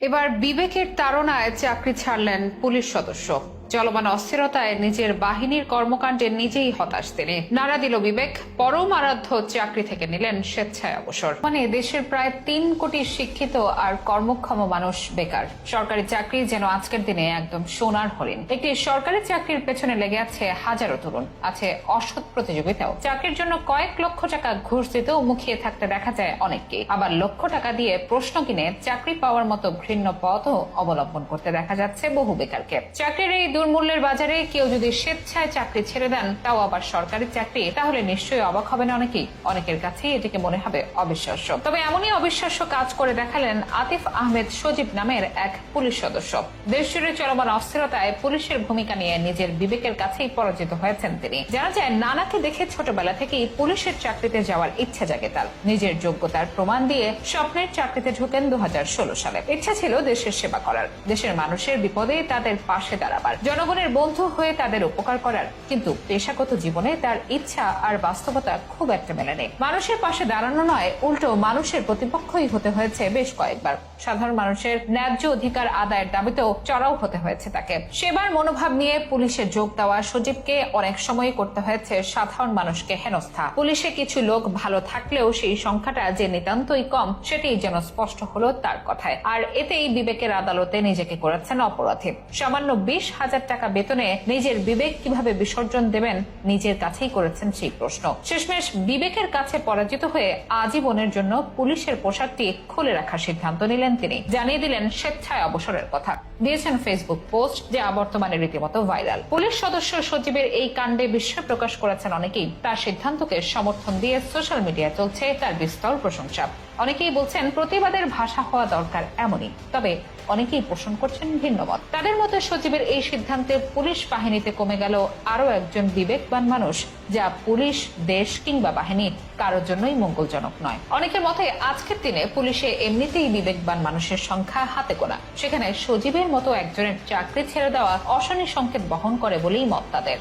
এবার বিবেকের তাড়নায় চাকরি ছাড়লেন পুলিশ সদস্য। চলমান অস্থিরতায় নিজের বাহিনীর কর্মকাণ্ডে নিজেই হতাশ তিনি। নাড়া দিল বিবেক, পরম আরাধ্য চাকরি থেকে নিলেন স্বেচ্ছায় অবসর। মানে দেশের প্রায় তিন কোটি শিক্ষিত আর কর্মক্ষম মানুষ বেকার। সরকারি চাকরি যেন আজকের দিনে একদম সোনার হরিণ। একটি সরকারি চাকরির পেছনে লেগে আছে হাজারো তরুণ। আছে অসৎ প্রতিযোগিতাও। চাকরির জন্য কয়েক লক্ষ টাকা ঘুষ দিতেও মুখিয়ে থাকতে দেখা যায় অনেককে আবার লক্ষ টাকা দিয়ে প্রশ্ন কিনে চাকরি পাওয়ার মতো ঘৃণ্য পথও অবলম্বন করতে দেখা যাচ্ছে বহু বেকারকে। চাকরির এই দুর্মূল্যের বাজারে কেউ যদি স্বেচ্ছায় চাকরি ছেড়ে দেন, তাও আবার সরকারি চাকরি, তাহলে নিশ্চয়ই অবাক হবেন অনেকেই। অনেকের কাছেই এটিকে মনে হবে অবিশ্বাস্য। তবে এমনই অবিশ্বাস্য কাজ করে দেখালেন আতিফ আহমেদ সজীব নামের এক পুলিশ সদস্য। দেশজুড়ে চলমান অস্থিরতায় পুলিশের ভূমিকা নিয়ে নিজের বিবেকের কাছেই পরাজিত হয়েছেন তিনি। জানা যায়, নানাকে দেখে ছোটবেলা থেকেই পুলিশের চাকরিতে যাওয়ার ইচ্ছা জাগে তার। নিজের যোগ্যতার প্রমাণ দিয়ে স্বপ্নের চাকরিতে ঢোকেন দু সালে। ইচ্ছা ছিল দেশের সেবা করার। দেশের মানুষের বিপদে তাদের পাশে দাঁড়াবার। জনগণের বন্ধু হয়ে তাদের উপকার করার, কিন্তু পেশাগত জীবনে তার ইচ্ছা আর বাস্তবতা খুব একটা মেলে নেই। মানুষের পাশে দাঁড়ানো নয়, উল্টো মানুষের প্রতিপক্ষই হতে হয়েছে বেশ কয়েকবার। সাধারণ মানুষের ন্যায্য অধিকার আদায়ের দাবিতেও চড়াও হতে হয়েছে তাকে। সেবার মনোভাব নিয়ে পুলিশে যোগ দেওয়া সজীবকে অনেক সময় করতে হয়েছে সাধারণ মানুষকে হেনস্থা। পুলিশে কিছু লোক ভালো থাকলেও সেই সংখ্যাটা যে নিতান্তই কম, সেটি যেন স্পষ্ট হলো তার কথায়। আর এতেই বিবেকের আদালতে নিজেকে করেছেন অপরাধী। সামান্য বিশ হাজার টাকা বেতনে নিজের বিবেক কীভাবে বিসর্জন দেবেন নিজের কাছেই করেছেন সেই প্রশ্ন। শেষমেশ বিবেকের কাছে পরাজিত হয়ে আজীবনের জন্য পুলিশের পোশাকটি খুলে রাখার সিদ্ধান্ত নিলেন তিনি। জানিয়ে দিলেন স্বেচ্ছায় অবসরের কথা। দিয়েছেন ফেসবুক পোস্ট যা বর্তমানে রীতিমতো ভাইরাল। পুলিশ সদস্য সচিবের এই কাণ্ডে বিস্ময় প্রকাশ করেছেন অনেকেই। তার সিদ্ধান্তকে সমর্থন দিয়ে সোশ্যাল মিডিয়ায় চলছে তার বিস্তর প্রশংসা। অনেকেই বলছেন, প্রতিবাদের ভাষা হওয়া দরকার এমনই। তবে অনেকেই পোষণ করছেন ভিন্ন মত তাদের মতে সচিবের এই সিদ্ধান্তে পুলিশ বাহিনীতে কমে গেল আরও একজন বিবেকবান মানুষ, যা পুলিশ, দেশ কিংবা বাহিনী কারোর জন্যই মঙ্গলজনক নয়। অনেকের মতে আজকের দিনে পুলিশে এমনিতেই বিবেকবান মানুষের সংখ্যা হাতে গোনা। সেখানে সজীবের মতো একজনের চাকরি ছেড়ে দেওয়া অশনি সংকেত বহন করে বলেই মত তাদের।